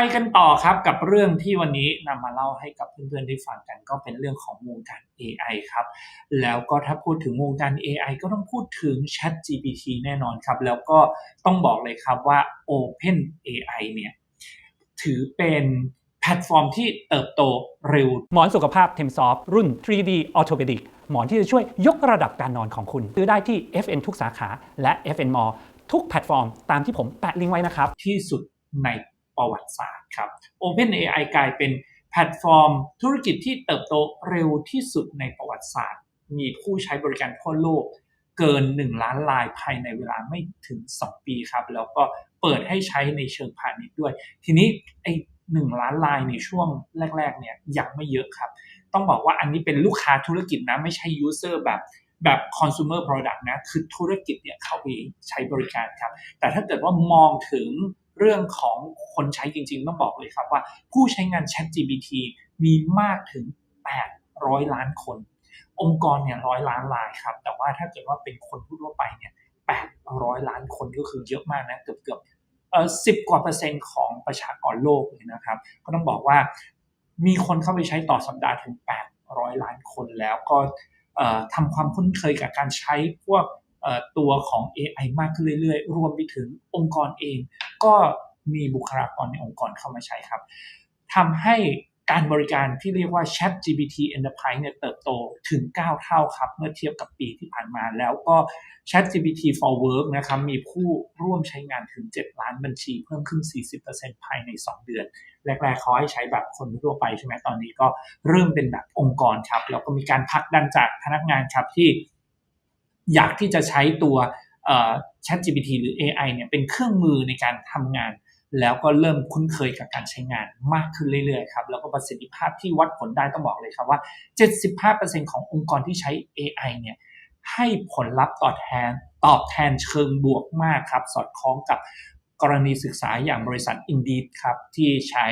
ไปกันต่อครับกับเรื่องที่วันนี้นำมาเล่าให้กับเพื่อนๆได้ฟังกัน ก็เป็นเรื่องของวงการ AI ครับ แล้วก็ถ้าพูดถึงวงการ AI ก็ต้องพูดถึง Chat GPT แน่นอนครับ แล้วก็ต้องบอกเลยครับว่า Open AI เนี่ยถือเป็นแพลตฟอร์มที่เติบโตเร็ว หมอนสุขภาพ t e m s o f t รุ่น 3D Orthopedic หมอนที่จะช่วยยกระดับการนอนของคุณ ซื้อได้ที่ FN ทุกสาขาและ FN Mall ทุกแพลตฟอร์มตามที่ผมแปะลิงก์ไว้นะครับ ที่สุดใน ประวัติศาสตร์ครับ OpenAI กลายเป็นแพลตฟอร์ม ธุรกิจที่เติบโตเร็วที่สุดในประวัติศาสตร์ มีผู้ใช้บริการทั่วโลกเกิน 1 ล้านรายภายในเวลาไม่ถึง 2 ปีครับ แล้วก็เปิดให้ใช้ในเชิงพาณิชย์ด้วย ทีนี้ไอ้หนึ่งล้านรายในช่วงแรก ๆ เนี่ยยังไม่เยอะครับ ต้องบอกว่าอันนี้เป็นลูกค้าธุรกิจนะ ไม่ใช่ user แบบแบบ consumer product นะ คือธุรกิจเนี่ยเข้าไปใช้บริการครับ แต่ถ้าเกิดว่ามองถึง เรื่องของคนใช้จริง ๆ ต้องบอกเลยครับว่า ผู้ใช้งาน Chat GPT มีมากถึง 800 ล้านคน องค์กรเนี่ยร้อยล้านรายครับ แต่ว่าถ้าเกิดว่าเป็นคนทั่วไปเนี่ย800 ล้านคนก็คือเยอะมากนะเกือบเกือบเอ่อสิบกว่าเปอร์เซ็นต์ของประชากรโลกเลยนะครับ ก็ต้องบอกว่ามีคนเข้าไปใช้ต่อสัปดาห์ถึง 800 ล้านคนแล้วก็ทำความคุ้นเคยกับการใช้พวก ตัวของ AI มากขึ้นเรื่อยๆ รวมไปถึงองค์กรเอง ก็มีบุคลากรในองค์กรเข้ามาใช้ครับทำให้การบริการที่เรียกว่า Chat GPT Enterprise เนี่ยเติบโตถึง 9 เท่าครับ เมื่อเทียบกับปีที่ผ่านมาแล้วก็ Chat GPT for Work นะครับมีผู้ร่วมใช้งานถึง 7 ล้านบัญชีเพิ่มขึ้น 40%ภายใน 2 เดือน แรกๆเขาให้ใช้แบบคนทั่วไปใช่ไหมตอนนี้ก็เริ่มเป็นแบบองค์กรครับ แล้วก็มีการพักดันจากพนักงานครับที่ อยากที่จะใช้ตัว Chat GPT หรือ AI เนี่ยเป็นเครื่องมือในการทำงาน แล้วก็เริ่มคุ้นเคยกับการใช้งานมากขึ้นเรื่อยๆครับแล้วก็ประสิทธิภาพที่วัดผลได้ต้องบอกเลยครับว่า 75%ขององค์กรที่ใช้ AI เนี่ยให้ผลลัพธ์ตอบแทนตอบแทนเชิงบวกมากครับ สอดคล้องกับกรณีศึกษาอย่างบริษัท Indeed ครับ ที่ใช้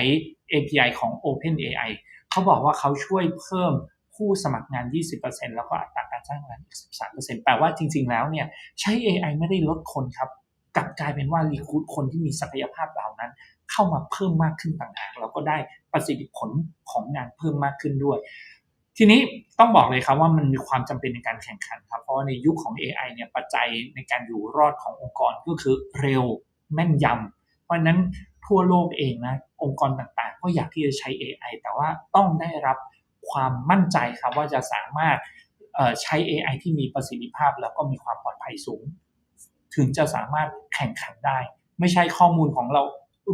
API ของ OpenAI เขาบอกว่าเขาช่วยเพิ่ม ผู้สมัครงาน 20%แล้วก็อัตราการจ้างงานอีก 13%แปลว่าจริง ๆ แล้วเนี่ยใช้ AI ไม่ได้ลดคนครับ กลับกลายเป็นว่ารีคูดคนที่มีศักยภาพเหล่านั้น เข้ามาเพิ่มมากขึ้นต่างหากแล้วก็ได้ประสิทธิผลของงานเพิ่มมากขึ้นด้วย ทีนี้ต้องบอกเลยครับว่ามันมีความจำเป็นในการแข่งขันครับ เพราะว่าในยุคของ AI เนี่ยปัจจัยในการอยู่รอดขององค์กรก็คือเร็วแม่นยำเพราะนั้นทั่วโลกเองนะองค์กรต่างๆ ก็อยากที่จะใช้ AI แต่ว่าต้องได้รับ ความมั่นใจครับว่าจะสามารถใช้ AI ที่มีประสิทธิภาพ แล้วก็มีความปลอดภัยสูง ถึงจะสามารถแข่งขันได้ ไม่ใช่ข้อมูลของเรา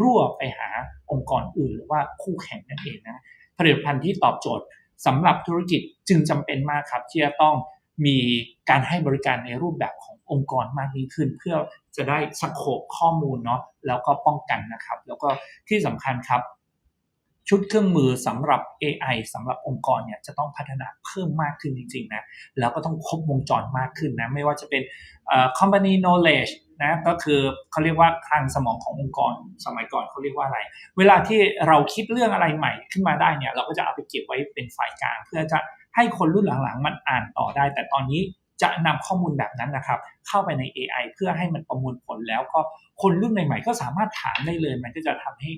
รั่วไปหาองค์กรอื่น หรือว่าคู่แข่งนั่นเองนะผลิตภัณฑ์ที่ตอบโจทย์สำหรับธุรกิจจึงจำเป็นมากครับ ที่จะต้องมีการให้บริการในรูปแบบขององค์กรมากยิ่งขึ้น เพื่อจะได้สโคปข้อมูลเนาะแล้วก็ป้องกันนะครับ แล้วก็ที่สำคัญครับ ชุดเครื่องมือสำหรับ AI สำหรับองค์กรเนี่ยจะต้องพัฒนาเพิ่มมากขึ้นจริงๆนะแล้วก็ต้องครบวงจรมากขึ้นนะไม่ว่าจะเป็น company knowledge นะก็คือเขาเรียกว่าทางสมองขององค์กรสมัยก่อนเขาเรียกว่าอะไร เวลาที่เราคิดเรื่องอะไรใหม่ขึ้นมาได้เนี่ยเราก็จะเอาไปเก็บไว้เป็นไฟล์กลาง เพื่อจะให้คนรุ่นหลังๆ มันอ่านต่อได้ แต่ตอนนี้ จะนำข้อมูลแบบนั้นนะครับ เข้าไปใน AI เพื่อให้มันประมวลผลแล้วก็คนรุ่นใหม่ๆก็สามารถถามได้เลย มันก็จะทำให้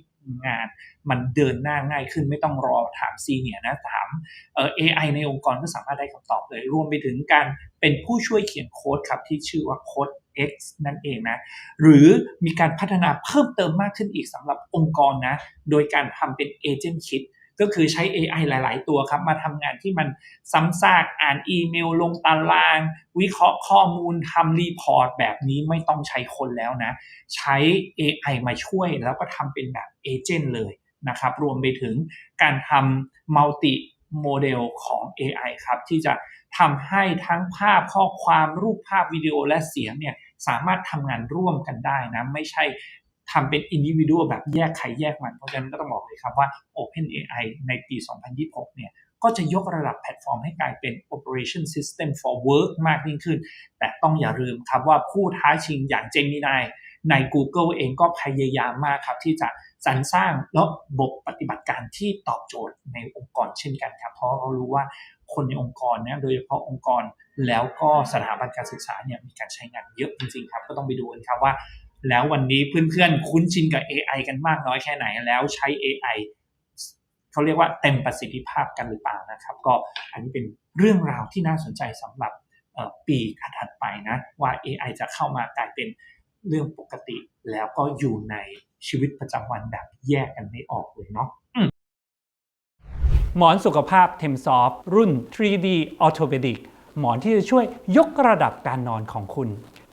งานมันเดินหน้าง่ายขึ้นไม่ต้องรอถามซีเนียนะถามเอ่อ AI ในองค์กรก็สามารถได้คำตอบเลย รวมไปถึงการเป็นผู้ช่วยเขียนโค้ดครับที่ชื่อว่าโค้ด X นั่นเองนะ หรือมีการพัฒนาเพิ่มเติมมากขึ้นอีกสำหรับองค์กรนะ โดยการทำเป็นเอเจนต์คิด ก็คือใช้ AI หลาย ๆ ตัวครับ มาทำงานที่มันซ้ำซากอ่านอีเมล ลงตาราง วิเคราะห์ข้อมูลทำรีพอร์ตแบบนี้ไม่ต้องใช้คนแล้วนะ ใช้ AI มาช่วยแล้วก็ทำเป็นแบบเอเจนต์เลยนะครับ รวมไปถึงการทำมัลติโมเดลของ AI ครับ ที่จะทำให้ทั้งภาพข้อความรูปภาพวิดีโอและเสียงเนี่ยสามารถทำงานร่วมกันได้นะ ไม่ใช่ ทำเป็นอินดิวิวดแบบแยกใครแยกมัน เพราะฉะนั้นก็ต้องบอกเลยครับว่า OpenAI ในปี 2026 เนี่ยก็จะยกระดับแพลตฟอร์มให้กลายเป็น Operation System for Work มากยิ่งขึ้น แต่ต้องอย่าลืมครับว่าผู้ท้าชิงอย่าง Gemini ใน Google เองก็พยายามมากครับที่จะสรรสร้างระบบปฏิบัติการที่ตอบโจทย์ในองค์กรเช่นกันครับ เพราะเขารู้ว่าคนในองค์กรเนี่ยโดยเฉพาะองค์กรแล้วก็สถาบันการศึกษาเนี่ยมีการใช้งานเยอะจริงๆครับ ก็ต้องไปดูกันครับว่า แล้ววันนี้เพื่อนๆ คุ้นชินกับ AI กันมากน้อยแค่ไหน แล้วใช้ AI เขาเรียกว่าเต็มประสิทธิภาพกันหรือเปล่านะครับ ก็อันนี้เป็นเรื่องราวที่น่าสนใจสำหรับปีถัดไปนะว่า AI จะเข้ามากลายเป็นเรื่องปกติ แล้วก็อยู่ในชีวิตประจำวันแบบแยกกันไม่ออกเลยเนาะหมอนสุขภาพเทมซอฟรุ่น 3D Orthopedic หมอนที่จะช่วยยกระดับการนอนของคุณ